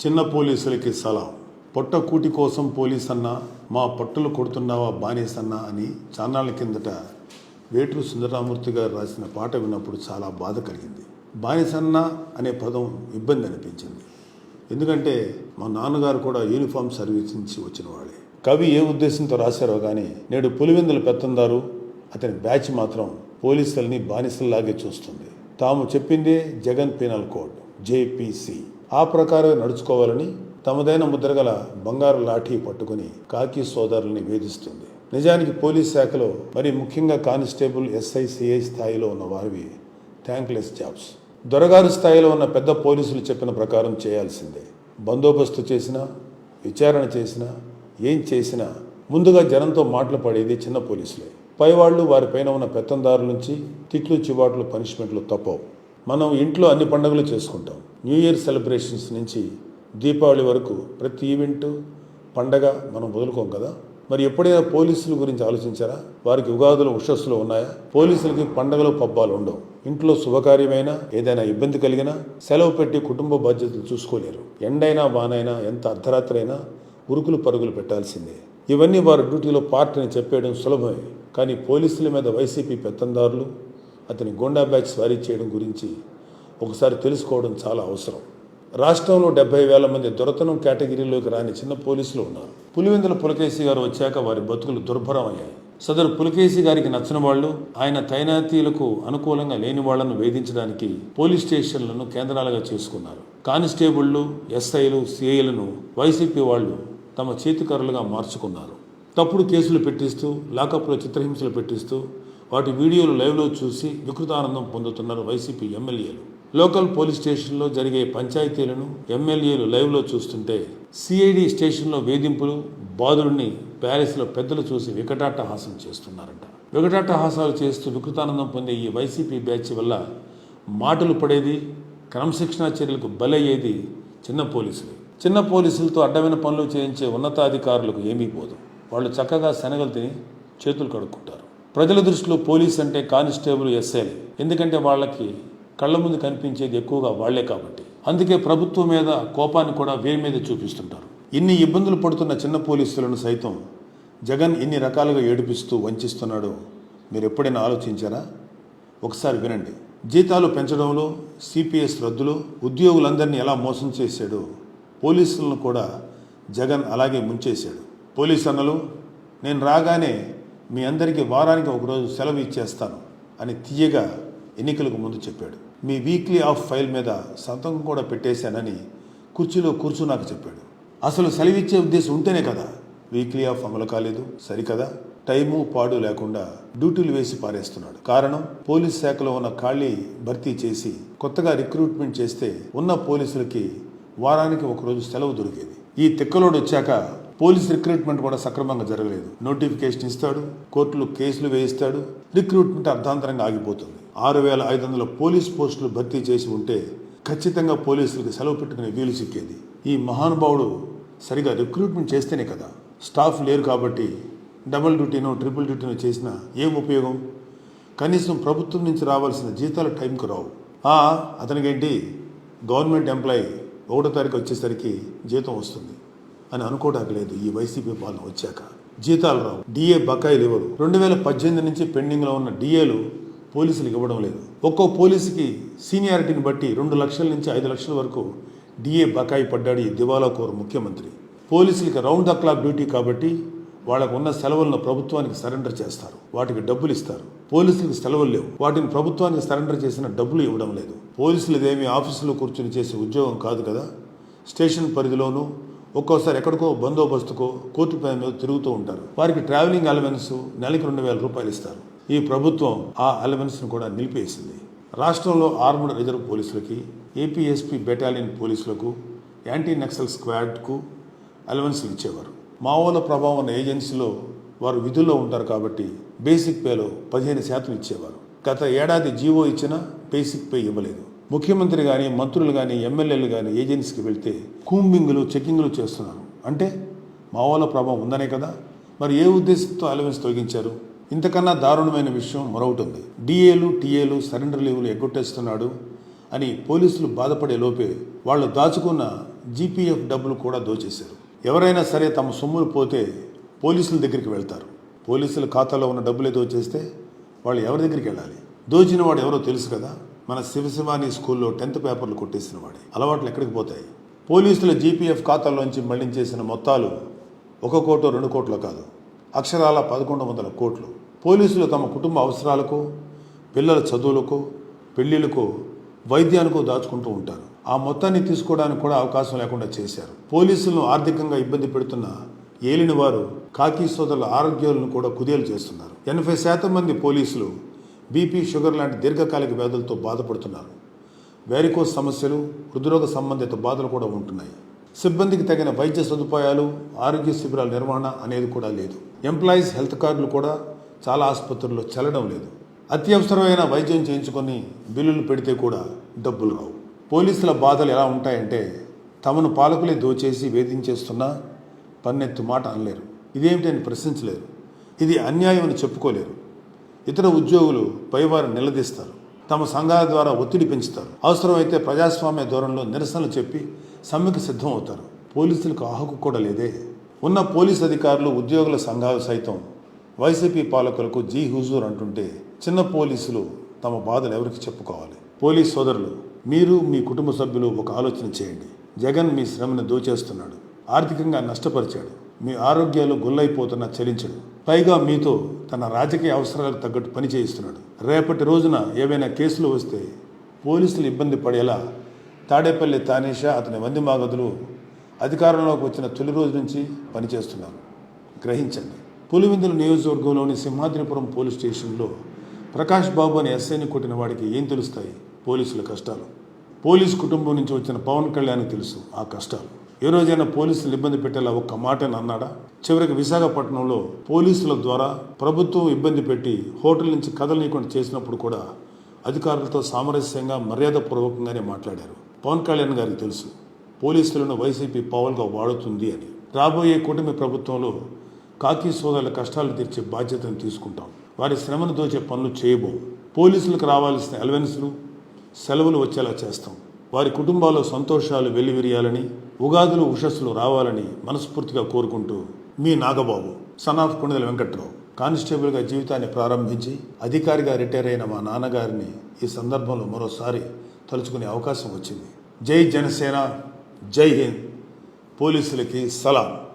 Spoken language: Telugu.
చిన్న పోలీసులకి సలాం. పొట్ట కూటి కోసం పోలీస్ అన్నా మా పట్టులు కొడుతున్నావా బానేసన్నా అని చాన్నాళ్ళ కిందట వేటూరు సుందరరామూర్తి గారు రాసిన పాట విన్నప్పుడు చాలా బాధ కలిగింది. బానిసన్న అనే పదం ఇబ్బంది అనిపించింది. ఎందుకంటే మా నాన్నగారు కూడా యూనిఫామ్ సర్వీస్ నుంచి వచ్చిన వాడే కవి ఏ ఉద్దేశంతో రాశారో కానీ నేడు పులివెందుల పెత్తందారు అతని బ్యాచ్ మాత్రం పోలీసుల్ని బానిసల్లాగే చూస్తుంది. తాము చెప్పిందే జగన్ పీనల్ కోడ్ జేపీసీ. ఆ ప్రకారమే నడుచుకోవాలని తమదైన ముద్రగల బంగారు లాఠీ పట్టుకుని కాకి సోదరుల్ని వేధిస్తుంది. నిజానికి పోలీస్ శాఖలో మరి ముఖ్యంగా కానిస్టేబుల్ ఎస్ఐ సిఐ స్థాయిలో ఉన్న వారివి థ్యాంక్లెస్ జాబ్స్ దొరగారు స్థాయిలో ఉన్న పెద్ద పోలీసులు చెప్పిన ప్రకారం చేయాల్సిందే. బందోబస్తు చేసినా విచారణ చేసినా ఏం చేసినా ముందుగా జనంతో మాటలు పడేది చిన్న పోలీసులే. పైవాళ్ళు వారిపైన ఉన్న పెత్తందారుల నుంచి తిట్లు చివాట్లు పనిష్మెంట్లు తప్పవు. మనం ఇంట్లో అన్ని పండుగలు చేసుకుంటాం. న్యూ ఇయర్ సెలబ్రేషన్స్ నుంచి దీపావళి వరకు ప్రతి ఈవెంట్ పండగ మనం వదులుకోం కదా. మరి ఎప్పుడైనా పోలీసుల గురించి ఆలోచించారా? వారికి ఉగాదులు ఉషస్సులు ఉన్నాయా? పోలీసులకి పండగలు పబ్బాలు ఉండవు. ఇంట్లో శుభకార్యమైనా ఏదైనా ఇబ్బంది కలిగినా సెలవు పెట్టి కుటుంబ బాధ్యతలు చూసుకోలేరు. ఎండైనా వానైనా ఎంత అర్ధరాత్రి అయినా ఉరుకులు పరుగులు పెట్టాల్సిందే. ఇవన్నీ వారి డ్యూటీలో పార్ట్ అని చెప్పేయడం సులభమే. కానీ పోలీసుల మీద వైసీపీ పెత్తందారులు అతని గోండా బ్యాచ్ స్వారీ చేయడం గురించి ఒకసారి తెలుసుకోవడం చాలా అవసరం. రాష్ట్రంలో డెబ్బై వేల మంది దొరతనం కేటగిరీలోకి రాని చిన్న పోలీసులు ఉన్నారు. పులివెందుల పులకేశి గారు వచ్చాక వారి బతుకులు దుర్భరం అయ్యాయి. సదరు పులకేశి గారికి నచ్చిన వాళ్ళు ఆయన తైనాతీలకు అనుకూలంగా లేని వాళ్ళను వేధించడానికి పోలీస్ స్టేషన్లను కేంద్రాలుగా చేసుకున్నారు. కానిస్టేబుళ్ళు ఎస్ఐలు సిఐలను వైసీపీ వాళ్ళు తమ చేతికరులుగా మార్చుకున్నారు. తప్పుడు కేసులు పెట్టిస్తూ లాకప్లో చిత్రహింసలు పెట్టిస్తూ వాటి వీడియోలు లైవ్లో చూసి వికృతానందం పొందుతున్నారు వైసీపీ ఎమ్మెల్యేలు. లోకల్ పోలీస్ స్టేషన్లో జరిగే పంచాయతీలను ఎమ్మెల్యేలు లైవ్లో చూస్తుంటే సిఐడి స్టేషన్లో వేధింపులు బాధుడిని ప్యారిస్లో పెద్దలు చూసి వికటాట్టహాసం చేస్తున్నారంట. వికటాట్టహాసాలు చేస్తూ వికృతానందం పొందే ఈ వైసీపీ బ్యాచ్ వల్ల మాటలు పడేది క్రమశిక్షణా చర్యలకు బలయ్యేది చిన్న పోలీసులు. చిన్న పోలీసులతో అడ్డమైన పనులు చేయించే ఉన్నతాధికారులకు ఏమీ పోదు. వాళ్ళు చక్కగా శనగలు తిని చేతులు కడుక్కుంటారు. ప్రజల దృష్టిలో పోలీస్ అంటే కానిస్టేబుల్ ఎస్ఐలు ఎందుకంటే వాళ్ళకి కళ్ళ ముందు కనిపించేది ఎక్కువగా వాళ్ళే కాబట్టి. అందుకే ప్రభుత్వం మీద కోపాన్ని కూడా వీరి మీద చూపిస్తుంటారు. ఇన్ని ఇబ్బందులు పడుతున్న చిన్న పోలీసులను సైతం జగన్ ఇన్ని రకాలుగా ఏడిపిస్తూ వంచిస్తున్నాడో మీరు ఎప్పుడైనా ఆలోచించారా? ఒకసారి వినండి. జీతాలు పెంచడంలో సిపిఎస్ రద్దులో ఉద్యోగులందరినీ ఎలా మోసం చేశాడో పోలీసులను కూడా జగన్ అలాగే ముంచేశాడు. పోలీస్ అన్నలు నేను రాగానే మీ అందరికీ వారానికి ఒకరోజు సెలవు ఇచ్చేస్తాను అని తీయగా ఎన్నికలకు ముందు చెప్పాడు. మీ వీక్లీ ఆఫ్ ఫైల్ మీద సంతకం కూడా పెట్టేశానని కుర్చీలో కూర్చున్నాక చెప్పాడు. అసలు సెలవిచ్చే ఉద్దేశం ఉంటేనే కదా. వీక్లీ ఆఫ్ అమలు కాలేదు సరికదా? టైము పాడు లేకుండా డ్యూటీలు వేసి పారేస్తున్నాడు. కారణం పోలీస్ శాఖలో ఉన్న ఖాళీ భర్తీ చేసి కొత్తగా రిక్రూట్మెంట్ చేస్తే ఉన్న పోలీసులకి వారానికి ఒకరోజు సెలవు దొరికేది. ఈ తిక్కలోడు వచ్చాక పోలీస్ రిక్రూట్మెంట్ కూడా సక్రమంగా జరగలేదు. నోటిఫికేషన్ ఇస్తాడు కోర్టులో కేసులు వేయిస్తాడు రిక్రూట్మెంట్ అర్ధాంతరంగా ఆగిపోతుంది. ఆరు వేల ఐదు వందల పోలీస్ పోస్టులు భర్తీ చేసి ఉంటే ఖచ్చితంగా పోలీసులకు సెలవు పెట్టుకునే వీలు సిక్కేది. ఈ మహానుభావుడు సరిగా రిక్రూట్మెంట్ చేస్తేనే కదా. స్టాఫ్ లేరు కాబట్టి డబుల్ డ్యూటీనో ట్రిపుల్ డ్యూటీనో చేసినా ఏం ఉపయోగం? కనీసం ప్రభుత్వం నుంచి రావాల్సిన జీతాలు టైంకు రావు. అతనికేంటి? గవర్నమెంట్ ఎంప్లాయీ ఒకటో తారీఖు వచ్చేసరికి జీతం వస్తుంది. అని అనుకోవడానికి లేదు ఈ వైసీపీ పాలన వచ్చాక. జీతాలు రావు. డిఏ బకాయిలు ఇవ్వరు. రెండు వేల పద్దెనిమిది నుంచి పెండింగ్లో ఉన్న డిఏలు పోలీసులకు ఇవ్వడం లేదు. ఒక్కో పోలీసుకి సీనియారిటీని బట్టి రెండు లక్షల నుంచి ఐదు లక్షల వరకు డిఏ బకాయి పడ్డాడు ఈ దివాలా కోరు ముఖ్యమంత్రి. పోలీసులకి రౌండ్ ద క్లాక్ డ్యూటీ కాబట్టి వాళ్ళకు ఉన్న సెలవులను ప్రభుత్వానికి సరెండర్ చేస్తారు. వాటికి డబ్బులు ఇస్తారు. పోలీసులకు సెలవులు లేవు. వాటిని ప్రభుత్వానికి సరెండర్ చేసిన డబ్బులు ఇవ్వడం లేదు. పోలీసులు ఇదేమి ఆఫీసులో కూర్చుని చేసే ఉద్యోగం కాదు కదా? స్టేషన్ పరిధిలోనూ ఒక్కోసారి ఎక్కడికో బందోబస్తుకో కోర్టు మీద తిరుగుతూ ఉంటారు. వారికి ట్రావెలింగ్ అలవెన్స్ నెలకి రెండు వేల రూపాయలు ఇస్తారు. ఈ ప్రభుత్వం ఆ అలవెన్స్ను కూడా నిలిపేసింది. రాష్ట్రంలో ఆర్మడ్ రిజర్వ్ పోలీసులకి ఏపీఎస్పీ బెటాలియన్ పోలీసులకు యాంటీ నక్సల్ స్క్వాడ్కు అలవెన్స్లు ఇచ్చేవారు. మావోల ప్రభావం ఉన్న ఏజెన్సీలో వారు విధుల్లో ఉంటారు కాబట్టి బేసిక్ పేలో పదిహేను శాతం ఇచ్చేవారు. గత ఏడాది జీవో ఇచ్చినా బేసిక్ పే ఇవ్వలేదు. ముఖ్యమంత్రి కానీ మంత్రులు కానీ ఎమ్మెల్యేలు కానీ ఏజెన్సీకి వెళ్తే కూంబింగ్లు చెక్కింగ్లు చేస్తున్నారు. అంటే మావోల ప్రభావం ఉందనే కదా. మరి ఏ ఉద్దేశంతో అలవెన్స్ తొలగించారు? ఇంతకన్నా దారుణమైన విషయం మరొకటి ఉంది. డిఏలు టీఏలు సరెండర్ లీవులు ఎగ్గొట్టేస్తున్నాడు అని పోలీసులు బాధపడే లోపే వాళ్ళు దాచుకున్న జీపీఎఫ్ డబ్బులు కూడా దోచేశారు. ఎవరైనా సరే తమ సొమ్ములు పోతే పోలీసుల దగ్గరికి వెళ్తారు. పోలీసుల ఖాతాలో ఉన్న డబ్బులే దోచేస్తే వాళ్ళు ఎవరి దగ్గరికి వెళ్ళాలి? దోచిన వాడు ఎవరో తెలుసు కదా. మన శివశివాని స్కూల్లో టెన్త్ పేపర్లు కొట్టేసిన వాడే. అలవాట్లు ఎక్కడికి పోతాయి? పోలీసుల జీపీఎఫ్ ఖాతాలోంచి మళ్ళించేసిన మొత్తాలు ఒక కోటు రెండు కోట్లు కాదు. అక్షరాల పదకొండు వందల కోట్లు. పోలీసులు తమ కుటుంబ అవసరాలకు పిల్లల చదువులకు పెళ్ళిళ్ళకు వైద్యానికి దాచుకుంటూ ఉంటారు. ఆ మొత్తాన్ని తీసుకోవడానికి కూడా అవకాశం లేకుండా చేశారు. పోలీసులను ఆర్థికంగా ఇబ్బంది పెడుతున్న ఏలిన వారు కాకి సోదరుల ఆరోగ్యాలను కూడా కుదేలు చేస్తున్నారు. ఎనభై శాతం మంది పోలీసులు బీపీ షుగర్ లాంటి దీర్ఘకాలిక వ్యాధులతో బాధపడుతున్నారు. వ్యారికోస్ సమస్యలు హృద్రోగ సంబంధిత బాధలు కూడా ఉంటున్నాయి. సిబ్బందికి తగిన వైద్య సదుపాయాలు ఆరోగ్య శిబిరాల నిర్వహణ అనేది కూడా లేదు. ఎంప్లాయీస్ హెల్త్ కార్డులు కూడా చాలా ఆసుపత్రుల్లో చెల్లడం లేదు. అత్యవసరమైన వైద్యం చేయించుకొని బిల్లులు పెడితే కూడా డబ్బులు రావు. పోలీసుల బాధలు ఎలా ఉంటాయంటే తమను పాలకులే దోచేసి వేధించేస్తున్నా పన్నెత్తు మాట అనలేరు. ఇదేమిటి అని ప్రశ్నించలేరు. ఇది అన్యాయం అని చెప్పుకోలేరు. ఇతర ఉద్యోగులు పైవారు నిలదీస్తారు. తమ సంఘాల ద్వారా ఒత్తిడి పెంచుతారు. అవసరమైతే ప్రజాస్వామ్య ధోరణిలో నిరసనలు చెప్పి సమ్మెకు సిద్ధం అవుతారు పోలీసులకు ఆహకు కూడా లేదే. ఉన్న పోలీస్ అధికారులు ఉద్యోగుల సంఘాలు సైతం వైసీపీ పాలకులకు జీ హుజూర్ అంటుంటే చిన్న పోలీసులు తమ బాధలు ఎవరికి చెప్పుకోవాలి? పోలీస్ సోదరులు మీరు మీ కుటుంబ సభ్యులు ఒక ఆలోచన చేయండి. జగన్ మీ శ్రమను దోచేస్తున్నాడు. ఆర్థికంగా నష్టపరిచాడు. మీ ఆరోగ్యాలు గుల్లైపోతున్నా చలించడు. పైగా మీతో తన రాజకీయ అవసరాలకు తగ్గట్టు పని చేయిస్తున్నాడు. రేపటి రోజున ఏవైనా కేసులు వస్తే పోలీసులు ఇబ్బంది పడేలా తాడేపల్లి తానేషా అతని వంది మాగదులు అధికారంలోకి వచ్చిన తొలి రోజు నుంచి పనిచేస్తున్నారు గ్రహించండి. పులివెందుల నియోజకవర్గంలోని సింహాద్రిపురం పోలీస్ స్టేషన్లో ప్రకాష్ బాబు అనే ఎస్ఐని కొట్టిన వాడికి ఏం తెలుస్తాయి? పోలీసుల కష్టాలు. పోలీస్ కుటుంబం నుంచి వచ్చిన పవన్ కళ్యాణ్ తెలుసు ఆ కష్టాలు. ఏ రోజైనా పోలీసులు ఇబ్బంది పెట్టేలా ఒక్క మాటని అన్నాడా? చివరికి విశాఖపట్నంలో పోలీసుల ద్వారా ప్రభుత్వం ఇబ్బంది పెట్టి హోటల్ నుంచి కదలనీయకుండా చేసినప్పుడు కూడా అధికారులతో సామరస్యంగా మర్యాదపూర్వకంగానే మాట్లాడారు. పవన్ కళ్యాణ్ గారికి తెలుసు పోలీసులను వైసీపీ పవర్గా వాడుతుంది అని. రాబోయే కూటమి ప్రభుత్వంలో కాకి సోదరుల కష్టాలు తీర్చే బాధ్యతను తీసుకుంటాం. వారి శ్రమను దోచే పనులు చేయబోం. పోలీసులకు రావాల్సిన అలవెన్స్లు సెలవులు వచ్చేలా చేస్తాం. వారి కుటుంబాల్లో సంతోషాలు వెల్లివిరియాలని ఉగాదులు ఉషస్సులు రావాలని మనస్ఫూర్తిగా కోరుకుంటూ మీ నాగబాబు సన్ ఆఫ్ కొండల వెంకట్రావు కానిస్టేబుల్గా జీవితాన్ని ప్రారంభించి అధికారిగా రిటైర్ అయిన మా నాన్నగారిని ఈ సందర్భంలో మరోసారి తలుచుకునే అవకాశం వచ్చింది. జై జనసేన జై హింద్. పోలీసులకి సలాం.